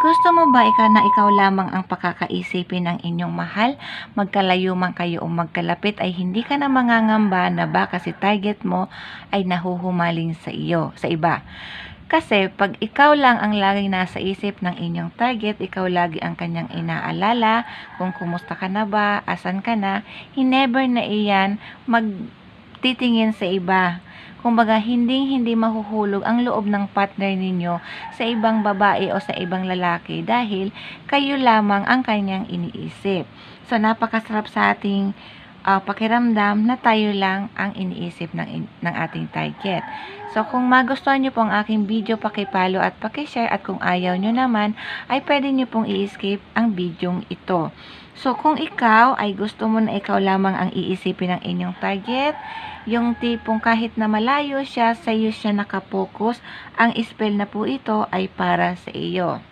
Gusto mo ba ikaw na ikaw lamang ang pakakaisipin ng inyong mahal? Magkalayo man kayo o magkalapit ay hindi ka na mangangamba na baka si target mo ay nahuhumaling sa iyo, sa iba. Kasi pag ikaw lang ang laging nasa isip ng inyong target, ikaw lagi ang kanyang inaalala, kung kumusta ka na ba, asan ka na, he never na iyan magtitingin sa iba. Kumbaga, hindi hindi mahuhulog ang loob ng partner ninyo sa ibang babae o sa ibang lalaki dahil kayo lamang ang kanyang iniisip. So, napakasarap sa ating ah, pakiramdam na tayo lang ang iniisip ng, in- ng ating target. So, kung magustuhan nyo po ang aking video, pakipalo at pakishare at kung ayaw nyo naman, ay pwede nyo pong i-skip ang videong ito. So, kung ikaw ay gusto mo na ikaw lamang ang iisipin ng inyong target, yung tipong kahit na malayo siya, sa iyo siya nakapokus, ang spell na po ito ay para sa iyo.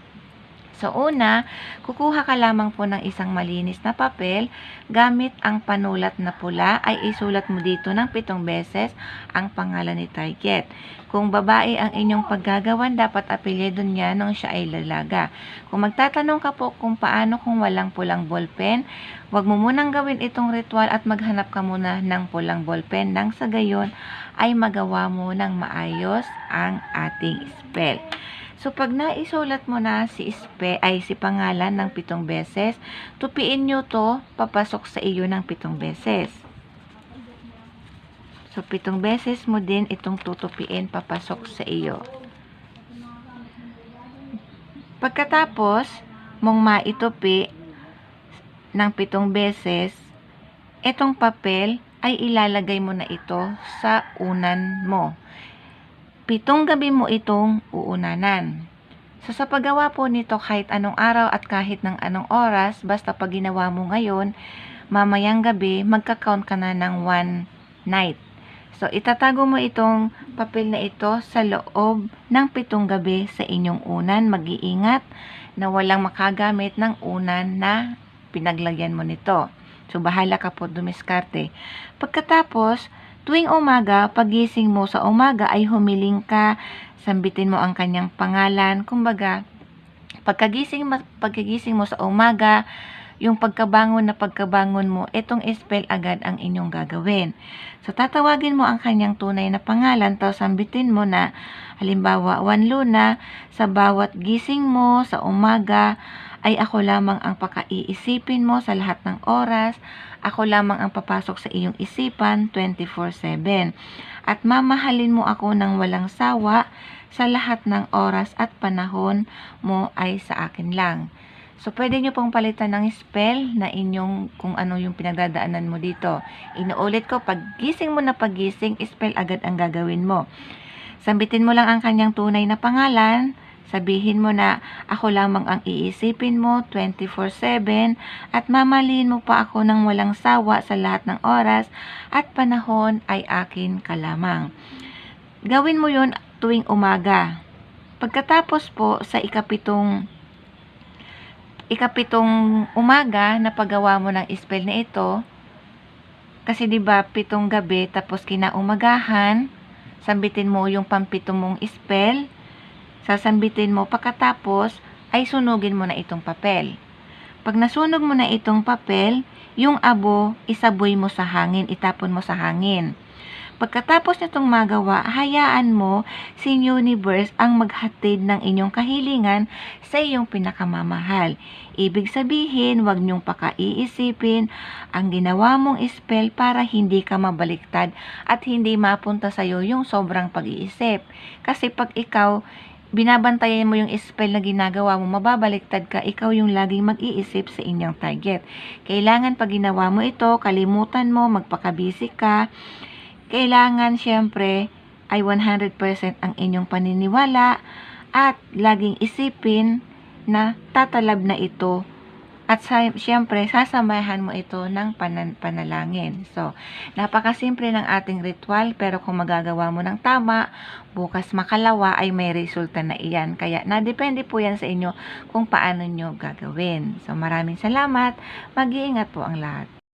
So, una, kukuha ka lamang po ng isang malinis na papel, gamit ang panulat na pula, ay isulat mo dito ng pitong beses ang pangalan ni target. Kung babae ang inyong paggagawan, dapat apelyido niya nung siya ay lalaga. Kung magtatanong ka po kung paano kung walang pulang ballpen, Huwag mo munang gawin itong ritual at maghanap ka muna ng pulang ballpen nang sa gayon ay magawa mo ng maayos ang ating spell. So pag naisulat mo na si spe ay si pangalan ng pitong beses, tupiin nyo to papasok sa iyo ng pitong beses. So pitong beses mo din itong tutupiin papasok sa iyo. Pagkatapos mong maitupi ng pitong beses, itong papel ay ilalagay mo na ito sa unan mo. Pitong gabi mo itong uunanan. So sa paggawa po nito kahit anong araw at kahit ng anong oras, basta pag ginawa mo ngayon, mamayang gabi, magka-count ka na ng one night. So itatago mo itong papel na ito sa loob ng pitong gabi sa inyong unan. Mag-iingat na walang makagamit ng unan na pinaglagyan mo nito. So, bahala ka po dumiskarte. Pagkatapos, tuwing umaga, pagising mo sa umaga ay humiling ka, sambitin mo ang kanyang pangalan. Kumbaga, pagkagising, pagkagising mo sa umaga, yung pagkabangon na pagkabangon mo, itong spell agad ang inyong gagawin. So, tatawagin mo ang kanyang tunay na pangalan, tapos sambitin mo na, halimbawa, Juan Luna, sa bawat gising mo sa umaga, ay ako lamang ang pakaiisipin mo sa lahat ng oras, ako lamang ang papasok sa iyong isipan 24-7. At mamahalin mo ako ng walang sawa sa lahat ng oras at panahon mo ay sa akin lang. So, pwede nyo pong palitan ng spell na inyong kung ano yung pinagdadaanan mo dito. Inuulit ko, pag gising mo na pagising, spell agad ang gagawin mo. Sambitin mo lang ang kanyang tunay na pangalan, Sabihin mo na ako lamang ang iisipin mo 24-7 at mamalin mo pa ako ng walang sawa sa lahat ng oras at panahon ay akin ka lamang. Gawin mo yon tuwing umaga. Pagkatapos po sa ikapitong ikapitong umaga na paggawa mo ng spell na ito, kasi 'di ba pitong gabi tapos kinaumagahan, sambitin mo yung pampito mong spell, sasambitin mo pagkatapos ay sunugin mo na itong papel. Pag nasunog mo na itong papel, yung abo isaboy mo sa hangin, itapon mo sa hangin. Pagkatapos nitong magawa, hayaan mo si universe ang maghatid ng inyong kahilingan sa iyong pinakamamahal. Ibig sabihin, huwag niyong pakaiisipin ang ginawa mong spell para hindi ka mabaliktad at hindi mapunta sa iyo yung sobrang pag-iisip. Kasi pag ikaw binabantayan mo yung spell na ginagawa mo, mababaliktad ka, ikaw yung laging mag-iisip sa inyong target. Kailangan pag ginawa mo ito, kalimutan mo, magpakabisi ka, kailangan syempre ay 100% ang inyong paniniwala at laging isipin na tatalab na ito at sa, syempre, sasamahan mo ito ng panan, panalangin. So, napakasimple ng ating ritual, pero kung magagawa mo ng tama, bukas makalawa ay may resulta na iyan. Kaya, nadepende po yan sa inyo kung paano nyo gagawin. So, maraming salamat. Mag-iingat po ang lahat.